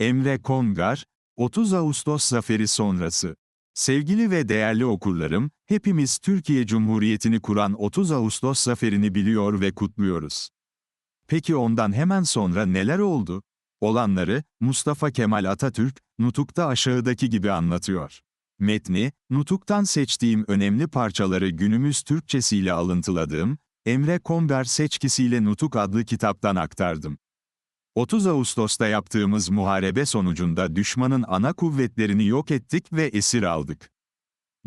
Emre Kongar, 30 Ağustos zaferi sonrası. Sevgili ve değerli okurlarım, hepimiz Türkiye Cumhuriyeti'ni kuran 30 Ağustos zaferini biliyor ve kutluyoruz. Peki ondan hemen sonra neler oldu? Olanları, Mustafa Kemal Atatürk, Nutuk'ta aşağıdaki gibi anlatıyor. Metni, Nutuk'tan seçtiğim önemli parçaları günümüz Türkçesiyle alıntıladığım, Emre Komber seçkisiyle Nutuk adlı kitaptan aktardım. 30 Ağustos'ta yaptığımız muharebe sonucunda düşmanın ana kuvvetlerini yok ettik ve esir aldık.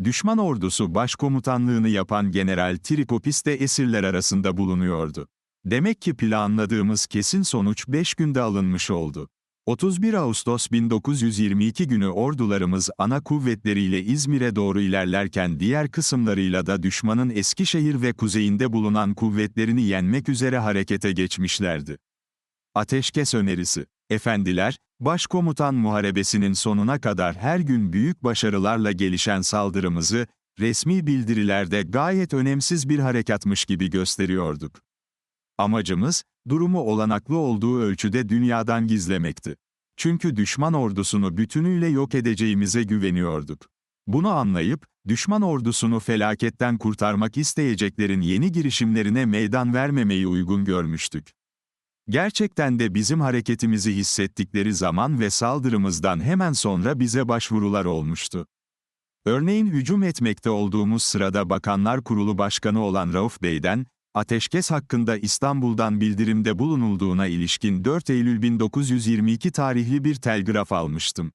Düşman ordusu başkomutanlığını yapan General Trikopis de esirler arasında bulunuyordu. Demek ki planladığımız kesin sonuç 5 günde alınmış oldu. 31 Ağustos 1922 günü ordularımız ana kuvvetleriyle İzmir'e doğru ilerlerken diğer kısımlarıyla da düşmanın Eskişehir ve kuzeyinde bulunan kuvvetlerini yenmek üzere harekete geçmişlerdi. Ateşkes önerisi. Efendiler, Başkomutan Muharebesi'nin sonuna kadar her gün büyük başarılarla gelişen saldırımızı, resmi bildirilerde gayet önemsiz bir harekatmış gibi gösteriyorduk. Amacımız, durumu olanaklı olduğu ölçüde dünyadan gizlemekti. Çünkü düşman ordusunu bütünüyle yok edeceğimize güveniyorduk. Bunu anlayıp, düşman ordusunu felaketten kurtarmak isteyeceklerin yeni girişimlerine meydan vermemeyi uygun görmüştük. Gerçekten de bizim hareketimizi hissettikleri zaman ve saldırımızdan hemen sonra bize başvurular olmuştu. Örneğin hücum etmekte olduğumuz sırada Bakanlar Kurulu Başkanı olan Rauf Bey'den, ateşkes hakkında İstanbul'dan bildirimde bulunulduğuna ilişkin 4 Eylül 1922 tarihli bir telgraf almıştım.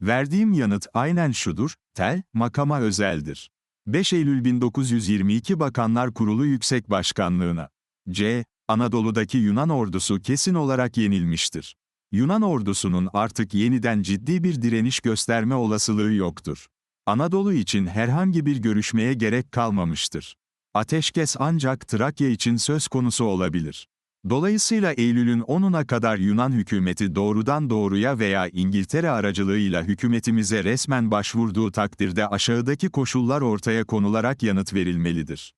Verdiğim yanıt aynen şudur, tel, makama özeldir. 5 Eylül 1922 Bakanlar Kurulu Yüksek Başkanlığına. C. Anadolu'daki Yunan ordusu kesin olarak yenilmiştir. Yunan ordusunun artık yeniden ciddi bir direniş gösterme olasılığı yoktur. Anadolu için herhangi bir görüşmeye gerek kalmamıştır. Ateşkes ancak Trakya için söz konusu olabilir. Dolayısıyla Eylül'ün 10'una kadar Yunan hükümeti doğrudan doğruya veya İngiltere aracılığıyla hükümetimize resmen başvurduğu takdirde aşağıdaki koşullar ortaya konularak yanıt verilmelidir.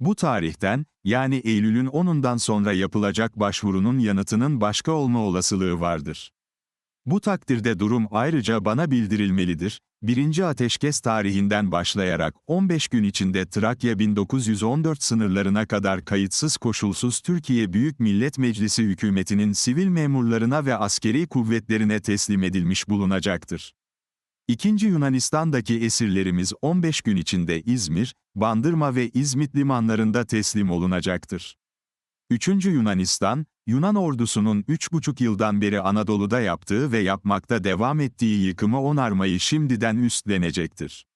Bu tarihten, yani Eylül'ün 10'undan sonra yapılacak başvurunun yanıtının başka olma olasılığı vardır. Bu takdirde durum ayrıca bana bildirilmelidir. Birinci ateşkes tarihinden başlayarak 15 gün içinde Trakya 1914 sınırlarına kadar kayıtsız koşulsuz Türkiye Büyük Millet Meclisi hükümetinin sivil memurlarına ve askeri kuvvetlerine teslim edilmiş bulunacaktır. İkinci Yunanistan'daki esirlerimiz 15 gün içinde İzmir, Bandırma ve İzmit limanlarında teslim olunacaktır. Üçüncü Yunanistan, Yunan ordusunun 3,5 yıldan beri Anadolu'da yaptığı ve yapmakta devam ettiği yıkımı onarmayı şimdiden üstlenecektir.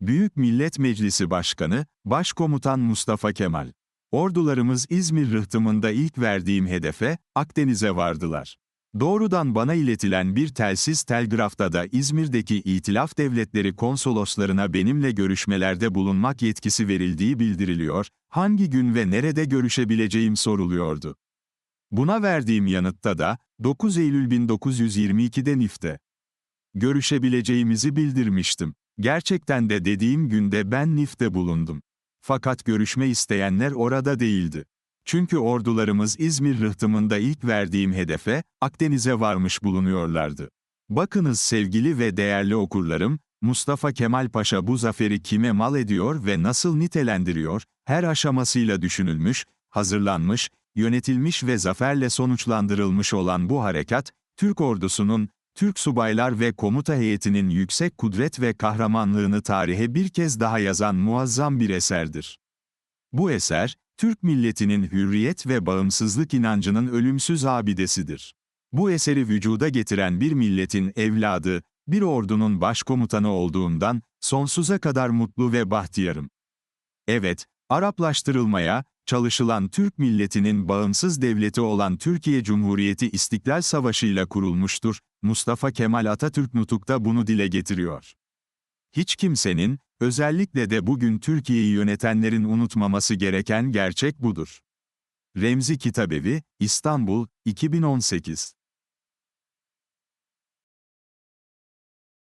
Büyük Millet Meclisi Başkanı, Başkomutan Mustafa Kemal. Ordularımız İzmir rıhtımında ilk verdiğim hedefe, Akdeniz'e vardılar. Doğrudan bana iletilen bir telsiz telgrafta da İzmir'deki İtilaf Devletleri konsoloslarına benimle görüşmelerde bulunmak yetkisi verildiği bildiriliyor, hangi gün ve nerede görüşebileceğim soruluyordu. Buna verdiğim yanıtta da, 9 Eylül 1922'de Nif'te görüşebileceğimizi bildirmiştim. Gerçekten de dediğim günde ben Nif'te bulundum. Fakat görüşme isteyenler orada değildi. Çünkü ordularımız İzmir rıhtımında ilk verdiğim hedefe, Akdeniz'e varmış bulunuyorlardı. Bakınız sevgili ve değerli okurlarım, Mustafa Kemal Paşa bu zaferi kime mal ediyor ve nasıl nitelendiriyor, her aşamasıyla düşünülmüş, hazırlanmış, yönetilmiş ve zaferle sonuçlandırılmış olan bu harekat, Türk ordusunun, Türk subaylar ve komuta heyetinin yüksek kudret ve kahramanlığını tarihe bir kez daha yazan muazzam bir eserdir. Bu eser, Türk milletinin hürriyet ve bağımsızlık inancının ölümsüz abidesidir. Bu eseri vücuda getiren bir milletin evladı, bir ordunun başkomutanı olduğundan, sonsuza kadar mutlu ve bahtiyarım. Evet, Araplaştırılmaya, çalışılan Türk milletinin bağımsız devleti olan Türkiye Cumhuriyeti İstiklal Savaşı'yla kurulmuştur, Mustafa Kemal Atatürk Nutuk'ta bunu dile getiriyor. Hiç kimsenin, özellikle de bugün Türkiye'yi yönetenlerin unutmaması gereken gerçek budur. Remzi Kitabevi, İstanbul, 2018